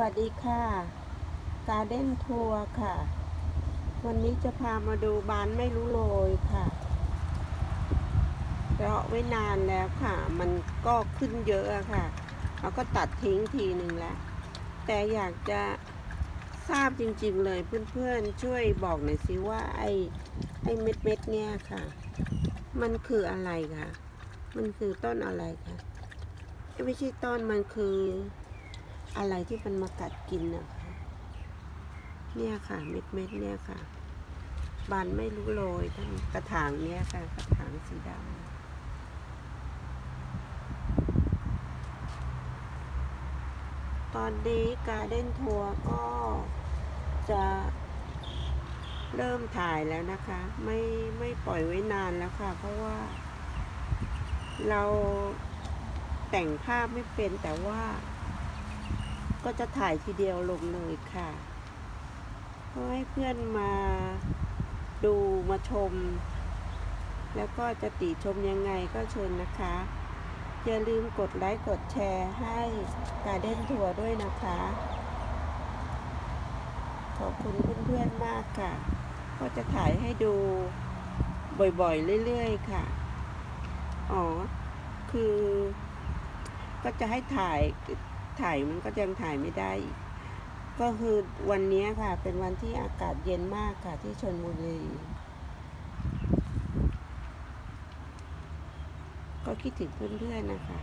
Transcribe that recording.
วัสดีค่ะการเด้นทัวร์ค่ะ วันนี้จะพามาดูบ้านไม่รู้โรยค่ะเลาะไว้นานแล้วค่ะ มันก็ขึ้นเยอะค่ะเราก็ตัดทิ้งทีหนึ่งแล้ว แต่อยากจะทราบจริงๆเลยเพื่อนๆ ช่วยบอกหน่อยสิว่าไอ้ไอ้เม็ดเม็ดเนี่ยค่ะ มันคืออะไรคะมันคือต้นอะไรคะเอ้ยไม่ใช่ต้นมันคือ อะไรที่มันมากัดกินนะคะเนี่ยค่ะเม็ดเม็ดเนี่ยค่ะ บานไม่รู้โรยทั้งกระถางเนี่ยค่ะ กระถางสีดำตอนนี้การเด้นทัวร์ก็จะเริ่มถ่ายแล้วนะคะ ไม่ไม่ปล่อยไว้นานแล้วค่ะ เพราะว่า เราแต่งภาพไม่เป็นแต่ว่า ก็จะถ่ายทีเดียวลงเลยค่ะเพื่อให้เพื่อนมาดูมาชม แล้วก็จะติชมยังไงก็เชิญนะคะ อย่าลืมกดไลค์กดแชร์ให้การเด้นทัวร์ด้วยนะคะ ขอบคุณเพื่อนๆมากค่ะ ก็จะถ่ายให้ดูบ่อยๆ เรื่อยๆ ค่ะ อ๋อ คือ ก็จะให้ถ่าย ถ่ายมันก็ยังถ่ายไม่ได้อีกก็คือวันนี้ค่ะ เป็นวันที่อากาศเย็นมากค่ะที่ชนบุรี ก็คิดถึงเพื่อนๆนะคะ